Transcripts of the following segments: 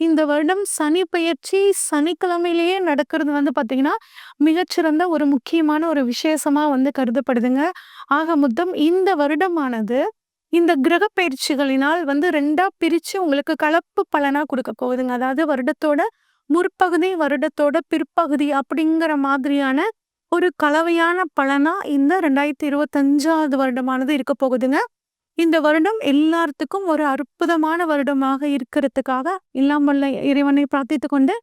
இந்த வருடம் சனி பெயர்ச்சி சனிக்கிழமையிலேயே நடக்கிறது வந்து பார்த்திங்கன்னா மிகச்சிறந்த ஒரு முக்கியமான ஒரு விசேஷமாக வந்து கருதப்படுதுங்க. ஆக மொத்தம் இந்த வருடமானது இந்த கிரக பயிற்சிகளினால் வந்து ரெண்டாக பிரித்து உங்களுக்கு கலப்பு பலனாக கொடுக்க போகுதுங்க. அதாவது வருடத்தோட முற்பகுதி வருடத்தோட பிற்பகுதி அப்படிங்கிற மாதிரியான ஒரு கலவையான பலனா இந்த ரெண்டாயிரத்தி இருபத்தஞ்சாவது வருடமானது இருக்க போகுதுங்க. இந்த வருடம் எல்லாத்துக்கும் ஒரு அற்புதமான வருடமாக இருக்கிறதுக்காக எல்லாம் வல்ல இறைவனை பிரார்த்தித்து கொண்டு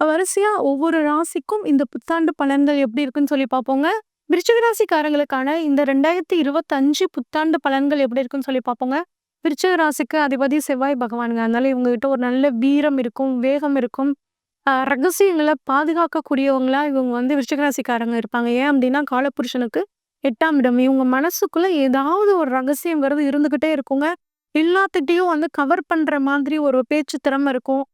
வரிசையா ஒவ்வொரு ராசிக்கும் இந்த புத்தாண்டு பலன்கள் எப்படி இருக்குன்னு சொல்லி பார்ப்போங்க. விருச்சிக ராசிக்காரங்களுக்கான இந்த ரெண்டாயிரத்தி இருபத்தஞ்சு புத்தாண்டு பலன்கள் எப்படி இருக்குன்னு சொல்லி பார்ப்போங்க. விருச்சிக ராசிக்கு அதிபதி செவ்வாய் பகவானுங்க. அதனால இவங்க கிட்ட ஒரு நல்ல வீரம் இருக்கும் வேகம் இருக்கும். ரகசியங்களை பாதுகாக்கக்கூடியவங்களா இவங்க வந்து விருச்சிக ராசிக்காரங்க இருப்பாங்க. ஏன் அப்படின்னா காலபுருஷனுக்கு எட்டாம் இடம். இவங்க மனசுக்குள்ள ஏதாவது ஒரு ரகசியங்கிறது இருந்துகிட்டே இருக்குங்க. எல்லாத்துட்டையும் வந்து கவர் பண்ற மாதிரி ஒரு பேச்சு திறமை இருக்கும்.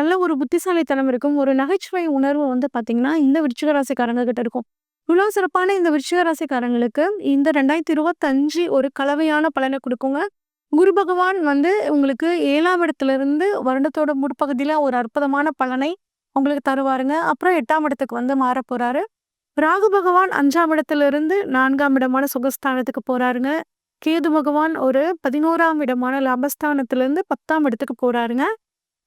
நல்ல ஒரு புத்திசாலித்தனம் இருக்கும். ஒரு நகைச்சுவை உணர்வு வந்து பாத்தீங்கன்னா இந்த விருச்சிக ராசிக்காரங்க கிட்ட இருக்கும். இவ்வளவு சிறப்பான இந்த விருச்சிக ராசிக்காரங்களுக்கு இந்த ரெண்டாயிரத்தி இருபத்தஞ்சு ஒரு கலவையான பலனை கொடுக்குங்க. குரு பகவான் வந்து உங்களுக்கு ஏழாம் இடத்துல இருந்து வருடத்தோட முற்பகுதியில ஒரு அற்புதமான பலனை உங்களுக்கு தருவாருங்க. அப்புறம் எட்டாம் இடத்துக்கு வந்து மாற போறாரு ராகு பகவான் அஞ்சாம் இடத்துல இருந்து நான்காம் இடமான சுகஸ்தானத்துக்கு போறாருங்க. கேது பகவான் ஒரு பதினோராம் இடமான லாபஸ்தானத்துல இருந்து பத்தாம் இடத்துக்கு போறாருங்க.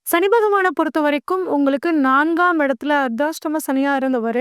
சனி பகவானை பொறுத்த வரைக்கும் உங்களுக்கு நான்காம் இடத்துல அர்த்தாஷ்டம சனியா இருந்தவர்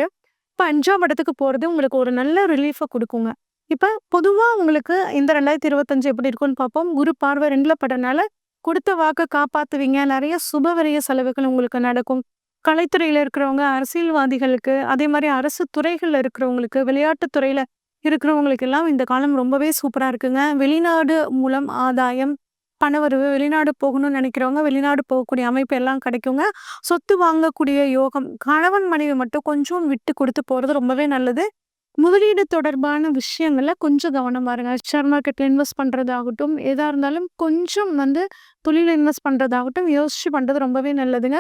இப்ப அஞ்சாம் இடத்துக்கு போறது உங்களுக்கு ஒரு நல்ல ரிலீஃபை கொடுக்குங்க. இப்ப பொதுவா உங்களுக்கு இந்த ரெண்டாயிரத்தி இருபத்தஞ்சு எப்படி இருக்கும்னு பார்ப்போம். குரு பார்வை ரெண்டுல படனால கொடுத்த வாக்கை காப்பாத்துவீங்க. நிறைய சுபவரிய செலவுகள் உங்களுக்கு நடக்கும். கலைத்துறையில் இருக்கிறவங்க அரசியல்வாதிகளுக்கு அதே மாதிரி அரசு துறைகளில் இருக்கிறவங்களுக்கு விளையாட்டுத்துறையில் இருக்கிறவங்களுக்கு எல்லாம் இந்த காலம் ரொம்பவே சூப்பராக இருக்குங்க. வெளிநாடு மூலம் ஆதாயம் பணவரவு வெளிநாடு போகணும்னு நினைக்கிறவங்க வெளிநாடு போகக்கூடிய அமைப்பு எல்லாம் கிடைக்குங்க. சொத்து வாங்கக்கூடிய யோகம் கணவன் மனைவி மட்டும் கொஞ்சம் விட்டு கொடுத்து போகிறது ரொம்பவே நல்லது. முதலீடு தொடர்பான விஷயங்களில் கொஞ்சம் கவனம் இருங்க ஷேர் மார்க்கெட்டில் இன்வெஸ்ட் பண்ணுறதாகட்டும் எதாக இருந்தாலும் கொஞ்சம் வந்து தொழில் இன்வெஸ்ட் பண்ணுறதாகட்டும் யோசிச்சு பண்ணுறது ரொம்பவே நல்லதுங்க.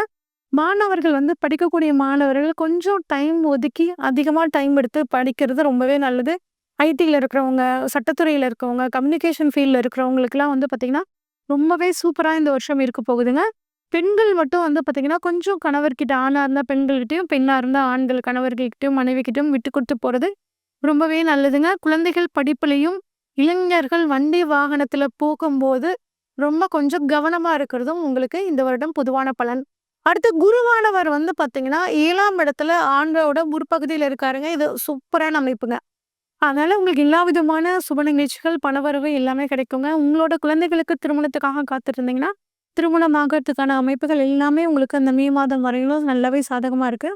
மாணவர்கள் வந்து படிக்கக்கூடிய மாணவர்கள் கொஞ்சம் டைம் ஒதுக்கி அதிகமாக டைம் எடுத்து படிக்கிறது ரொம்பவே நல்லது. ஐடியில் இருக்கிறவங்க சட்டத்துறையில் இருக்கிறவங்க கம்யூனிகேஷன் ஃபீல்டில் இருக்கிறவங்களுக்குலாம் வந்து பார்த்திங்கன்னா ரொம்பவே சூப்பராக இந்த வருஷம் இருக்க போகுதுங்க. பெண்கள் மட்டும் வந்து பார்த்திங்கன்னா கொஞ்சம் கணவர்கிட்ட ஆணாக இருந்தால் பெண்கள்கிட்டயும் பெண்ணாக இருந்தால் ஆண்கள் கணவர்கள்கிட்டயும் மனைவிக்கிட்டையும் விட்டு கொடுத்து போகிறது ரொம்பவே நல்லதுங்க. குழந்தைகள் படிப்புலையும் இளைஞர்கள் வண்டி வாகனத்தில் போகும்போது ரொம்ப கொஞ்சம் கவனமாக இருக்கிறதும் உங்களுக்கு இந்த வருடம் பொதுவான பலன் அடுத்து குருவானவர் வந்து பார்த்தீங்கன்னா ஏழாம் இடத்துல ஆண்டோட முற்பகுதியில் இருக்காருங்க. இது சூப்பரான அமைப்புங்க. அதனால உங்களுக்கு எல்லா விதமான சுப நிகழ்ச்சிகள் பணவரவு எல்லாமே கிடைக்குங்க. உங்களோட குழந்தைகளுக்கு திருமணத்துக்காக காத்திருந்தீங்கன்னா திருமணம் ஆகிறதுக்கான அமைப்புகள் எல்லாமே உங்களுக்கு அந்த மே மாதம் வரையிலும் நல்லாவே சாதகமாக இருக்கு.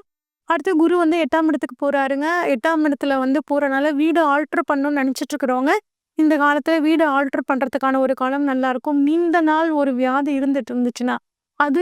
அடுத்து குரு வந்து எட்டாம் இடத்துக்கு போறாருங்க. எட்டாம் இடத்துல வந்து போறனால வீடு ஆல்டர் பண்ணணும்னு நினைச்சிட்டு இருக்கிறவங்க இந்த காலத்துல வீடு ஆல்டர் பண்றதுக்கான ஒரு காலம் நல்லா இருக்கும். நீண்ட நாள் ஒரு வியாதி இருந்துட்டு இருந்துச்சுன்னா அது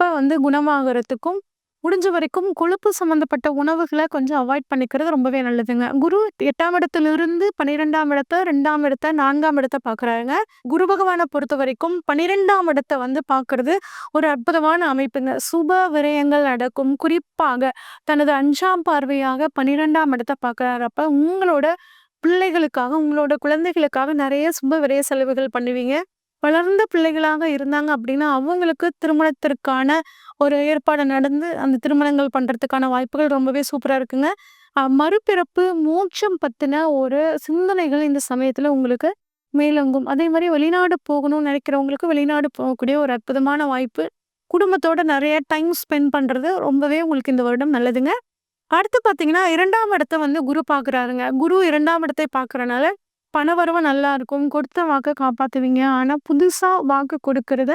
அப்போ வந்து குணமாகறதுக்கும் முடிஞ்ச வரைக்கும் கொழுப்பு சம்மந்தப்பட்ட உணவுகளை கொஞ்சம் அவாய்ட் பண்ணிக்கிறது ரொம்பவே நல்லதுங்க. குரு எட்டாம் இடத்துல இருந்து பன்னிரெண்டாம் இடத்த ரெண்டாம் இடத்த நான்காம் இடத்த பார்க்குறாங்க குரு பகவானை பொறுத்த வரைக்கும் பன்னிரெண்டாம் இடத்த வந்து பார்க்குறது ஒரு அற்புதமான அமைப்புங்க. சுப விரயங்கள் நடக்கும். குறிப்பாக தனது அஞ்சாம் பார்வையாக பன்னிரெண்டாம் இடத்த பார்க்குறப்ப உங்களோட பிள்ளைகளுக்காக உங்களோட குழந்தைகளுக்காக நிறைய சுப விரய செலவுகள் பண்ணுவீங்க. வளர்ந்த பிள்ளைகளாக இருந்தாங்க அப்படின்னா அவங்களுக்கு திருமணத்திற்கான ஒரு ஏற்பாடு நடந்து அந்த திருமணங்கள் பண்ணுறதுக்கான வாய்ப்புகள் ரொம்பவே சூப்பராக இருக்குங்க. மறுபிறப்பு மோட்சம் பற்றின ஒரு சிந்தனைகள் இந்த சமயத்தில் உங்களுக்கு மேலோங்கும். அதே மாதிரி வெளிநாடு போகணும்னு நினைக்கிறவங்களுக்கு வெளிநாடு போகக்கூடிய ஒரு அற்புதமான வாய்ப்பு. குடும்பத்தோட நிறைய டைம் ஸ்பெண்ட் பண்ணுறது ரொம்பவே உங்களுக்கு இந்த வருடம் நல்லதுங்க. அடுத்து பார்த்தீங்கன்னா, இரண்டாம் இடத்த வந்து குரு பார்க்குறாருங்க. குரு இரண்டாம் இடத்தை பார்க்குறனால, பணவரவு நல்லா இருக்கும். கொடுத்த வாக்கை காப்பாற்றுவீங்க ஆனால் புதுசாக வாக்கு கொடுக்கறத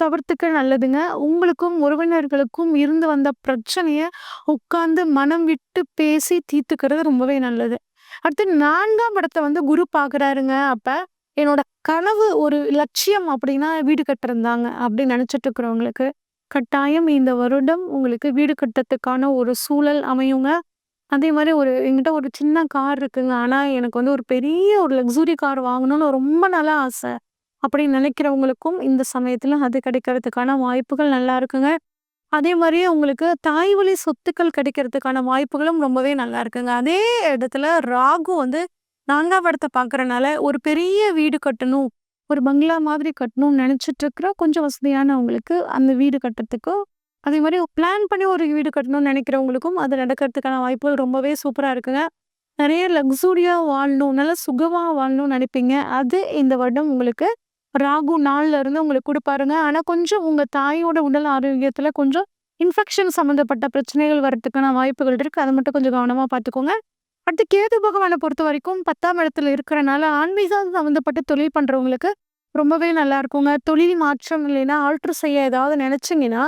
தவிர்த்துக்க நல்லதுங்க. உங்களுக்கும் உறவினர்களுக்கும் இருந்து வந்த பிரச்சனையை உட்கார்ந்து மனம் விட்டு பேசி தீர்த்துக்கிறது ரொம்பவே நல்லது. அடுத்து நான்காம் இடத்த வந்து குரு பார்க்குறாருங்க. அப்போ என்னோட கனவு ஒரு லட்சியம் அப்படின்னா வீடு கட்டிருந்தாங்க அப்படின்னு நினச்சிட்டு இருக்கிறவங்களுக்கு, கட்டாயம் இந்த வருடம் உங்களுக்கு வீடு கட்டுறதுக்கான ஒரு சூழல் அமையுங்க. அதே மாரி ஒரு என்கிட்ட ஒரு சின்ன கார் இருக்குங்க. ஆனா, எனக்கு வந்து ஒரு பெரிய ஒரு லக்ஸுரி கார் வாங்கணும்னு ரொம்ப நாளா ஆசை. அப்படின்னு நினைக்கிறவங்களுக்கும் இந்த சமயத்துல அது கிடைக்கிறதுக்கான வாய்ப்புகள் நல்லா இருக்குங்க. அதே மாரியே உங்களுக்கு தாய் வழி சொத்துக்கள் கிடைக்கிறதுக்கான வாய்ப்புகளும் ரொம்பவே நல்லா இருக்குங்க. அதே இடத்துல ராகு வந்து 4ஆம் இடத்த பார்க்கறனால, ஒரு பெரிய வீடு கட்டணும், ஒரு பங்களா மாதிரி கட்டணும்னு நினைச்சிட்டு இருக்கிற கொஞ்சம் வசதியானவங்களுக்கு அந்த வீடு கட்டுறதுக்கும், அதே மாதிரி பிளான் பண்ணி ஒரு வீடு கட்டணும்னு நினைக்கிறவங்களுக்கும் அது நடக்கிறதுக்கான வாய்ப்புகள் ரொம்பவே சூப்பராக இருக்குங்க. நிறைய லக்ஸூரியாக வாழணும், நல்லா சுகமாக வாழணும்னு நினைப்பீங்க. அது இந்த வருடம் உங்களுக்கு ராகு நாளில் இருந்து உங்களுக்கு கொடுப்பாருங்க ஆனால் கொஞ்சம் உங்கள் தாயோட உடல் ஆரோக்கியத்தில் கொஞ்சம் இன்ஃபெக்ஷன் சம்மந்தப்பட்ட பிரச்சனைகள் வரத்துக்கான வாய்ப்புகள் இருக்குது அதை மட்டும் கொஞ்சம் கவனமாக பார்த்துக்கோங்க. அடுத்து கேது பகவான பொறுத்தவரைக்கும் 10ஆம் இடத்துல இருக்கிறனால, ஆன்மீகம் சம்மந்தப்பட்ட தொழில் பண்ணுறவங்களுக்கு ரொம்பவே நல்லா இருக்குங்க. தொழில் மாற்றம் இல்லைன்னா, ஆல்ட்ரு செய்ய ஏதாவது நினைச்சீங்கன்னா,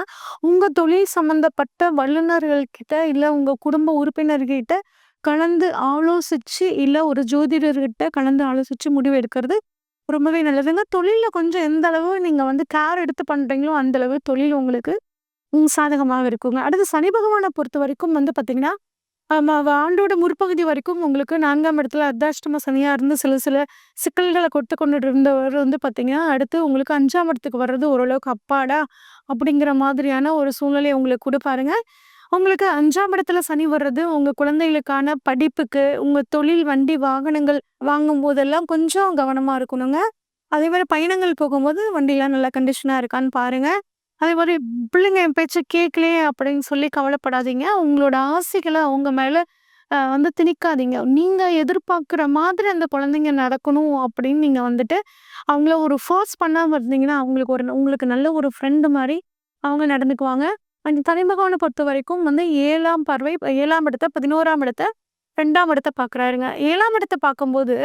உங்கள் தொழில் சம்மந்தப்பட்ட வல்லுனர்கள் இல்லை உங்கள் குடும்ப உறுப்பினர்கிட்ட கலந்து ஆலோசித்து இல்லை ஒரு ஜோதிடர்கிட்ட கலந்து ஆலோசித்து முடிவு எடுக்கிறது ரொம்பவே நல்லதுங்க. தொழிலில் கொஞ்சம் எந்த அளவு நீங்கள் வந்து கேர் எடுத்து பண்ணுறீங்களோ அந்தளவு தொழில் உங்களுக்கு சாதகமாக இருக்குங்க. அடுத்து சனி பகவானை பொறுத்த வரைக்கும் வந்து பார்த்திங்கன்னா ஆமாம் ஆண்டோட முற்பகுதி வரைக்கும் உங்களுக்கு நான்காம் இடத்துல அர்த்தாஷ்டம சனியாக இருந்து சில சில சிக்கல்களை கொடுத்து கொண்டுட்டு இருந்தவர் வந்து பார்த்தீங்கன்னா, அடுத்து உங்களுக்கு அஞ்சாம் இடத்துக்கு வர்றது ஓரளவுக்கு அப்பாடா! அப்படிங்கிற மாதிரியான ஒரு சூழ்நிலையை உங்களுக்கு கொடுப்பாருங்க உங்களுக்கு அஞ்சாம் இடத்துல சனி வர்றது உங்கள் குழந்தைகளுக்கான படிப்புக்கு, உங்கள் தொழில், வண்டி, வாகனங்கள் வாங்கும்போதெல்லாம் கொஞ்சம் கவனமாக இருக்கணுங்க. அதே மாதிரி பயணங்கள் போகும்போது வண்டிலாம் நல்லா கண்டிஷனாக இருக்கான்னு பாருங்கள் அதே மாதிரி பிள்ளைங்க என் பேச்சை கேட்கலையே அப்படின்னு சொல்லி கவலைப்படாதீங்க. உங்களோட ஆசைகளை அவங்க மேலே வந்து திணிக்காதீங்க. நீங்கள் எதிர்பார்க்குற மாதிரி அந்த குழந்தைங்க நடக்கணும் அப்படின்னு நீங்கள் வந்துட்டு, அவங்கள ஒரு ஃபோர்ஸ் பண்ணாமல் இருந்தீங்கன்னா, அவங்களுக்கு ஒரு உங்களுக்கு நல்ல ஒரு ஃப்ரெண்டு மாதிரி அவங்க நடந்துக்குவாங்க. அண்ட் சனி பொறுத்த வரைக்கும் வந்து ஏழாம் பார்வை ஏழாம் இடத்த, 11ஆம் இடத்த, ரெண்டாம் இடத்த பார்க்குறாருங்க. ஏழாம் இடத்த பார்க்கும்போது,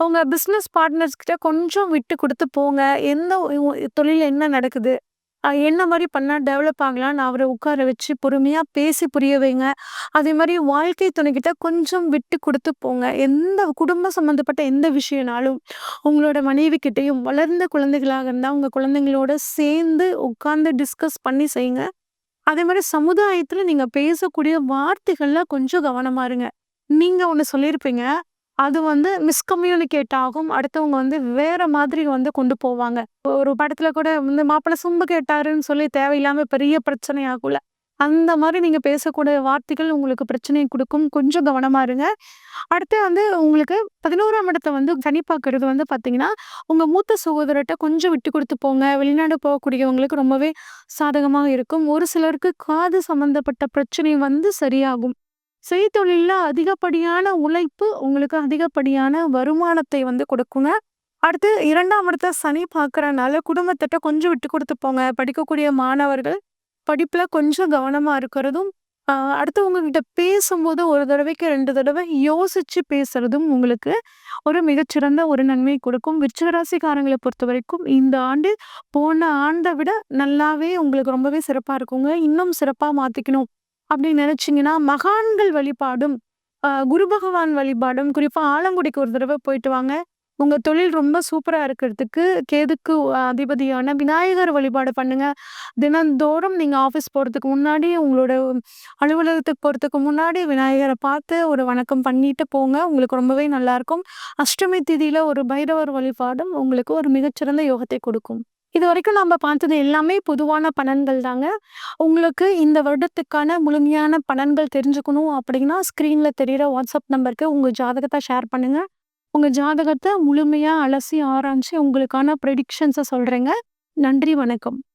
அவங்க பிஸ்னஸ் பார்ட்னர்ஸ்கிட்ட கொஞ்சம் விட்டு கொடுத்து போங்க. எந்த தொழில் என்ன நடக்குது? என்ன மாதிரி பண்ணால் டெவலப் ஆகலான்னு அவரை உட்கார வச்சு பொறுமையாக பேசி புரிய வைங்க. அதே மாதிரி வாழ்க்கை துணைக்கிட்ட கொஞ்சம் விட்டு கொடுத்து போங்க. எந்த குடும்பம் சம்மந்தப்பட்ட எந்த விஷயம்னாலும், உங்களோட மனைவி கிட்டேயும் வளர்ந்த குழந்தைகளாக இருந்தால் உங்கள் குழந்தைங்களோட சேர்ந்து உட்கார்ந்து டிஸ்கஸ் பண்ணி செய்யுங்க. அதே மாதிரி சமுதாயத்தில் நீங்கள் பேசக்கூடிய வார்த்தைகள்லாம் கொஞ்சம் கவனமா இருங்க. நீங்கள் ஒன்று சொல்லியிருப்பீங்க. அது வந்து மிஸ்கம்யூனிகேட் ஆகும். அடுத்தவங்க வந்து வேற மாதிரி வந்து கொண்டு போவாங்க. ஒரு படத்துல கூட வந்து மாப்பிள்ளை சும்பு கேட்டாருன்னு சொல்லி தேவையில்லாம பெரிய பிரச்சனை ஆகும்ல. அந்த மாதிரி நீங்க பேசக்கூடிய வார்த்தைகள் உங்களுக்கு பிரச்சனையை கொடுக்கும் கொஞ்சம் கவனமா இருங்க. அடுத்து வந்து உங்களுக்கு 11ஆம் இடத்த வந்து சனி பார்க்குறது வந்து பார்த்தீங்கன்னா, உங்க மூத்த சகோதரர்கிட்ட கொஞ்சம் விட்டு கொடுத்து போங்க. வெளிநாடு போகக்கூடியவங்களுக்கு ரொம்பவே சாதகமாக இருக்கும். ஒரு சிலருக்கு காது சம்மந்தப்பட்ட பிரச்சனை வந்து சரியாகும். செய்தொழிலில் அதிகப்படியான உழைப்பு உங்களுக்கு அதிகப்படியான வருமானத்தை வந்து கொடுக்குங்க. அடுத்து இரண்டாம் இடத்த சனி பார்க்குறனால குடும்பத்திட்ட கொஞ்சம் விட்டு கொடுத்து போங்க. படிக்கக்கூடிய மாணவர்கள் படிப்பில் கொஞ்சம் கவனமாக இருக்கிறதும், அடுத்து உங்ககிட்ட பேசும்போது ஒரு தடவைக்கு ரெண்டு தடவை யோசிச்சு பேசுறதும் உங்களுக்கு ஒரு மிகச்சிறந்த ஒரு நன்மையை கொடுக்கும். விருச்சிக பொறுத்த பொறுத்தவரைக்கும் இந்த ஆண்டு போன ஆண்டை விட நல்லாவே உங்களுக்கு ரொம்பவே சிறப்பாக இருக்குங்க. இன்னும் சிறப்பாக மாற்றிக்கணும் அப்படின்னு நினச்சிங்கன்னா மகான்கள் வழிபாடும், குரு பகவான் வழிபாடும், குறிப்பாக ஆலங்குடிக்கு ஒரு தடவை போயிட்டு வாங்க. உங்கள் தொழில் ரொம்ப சூப்பராக இருக்கிறதுக்கு கேதுக்கு அதிபதியான விநாயகர் வழிபாடு பண்ணுங்கள் தினந்தோறும் நீங்கள் ஆஃபீஸ் போகிறதுக்கு முன்னாடி, உங்களோட அலுவலகத்துக்கு போகிறதுக்கு முன்னாடி விநாயகரை பார்த்து ஒரு வணக்கம் பண்ணிட்டு போங்க. உங்களுக்கு ரொம்பவே நல்லாயிருக்கும். அஷ்டமி திதியில் ஒரு பைரவர் வழிபாடும் உங்களுக்கு ஒரு மிகச்சிறந்த யோகத்தை கொடுக்கும். இதுவரைக்கும் நம்ம பார்த்தது எல்லாமே பொதுவான பலன்கள் தாங்க. உங்களுக்கு இந்த வருடத்துக்கான முழுமையான பலன்கள் தெரிஞ்சுக்கணும் அப்படின்னா, ஸ்க்ரீனில் தெரிகிற வாட்ஸ்அப் நம்பருக்கு உங்கள் ஜாதகத்தை ஷேர் பண்ணுங்கள் உங்கள் ஜாதகத்தை முழுமையாக அலசி ஆராய்ச்சி உங்களுக்கான ப்ரெடிக்ஷன்ஸை சொல்கிறேங்க நன்றி, வணக்கம்.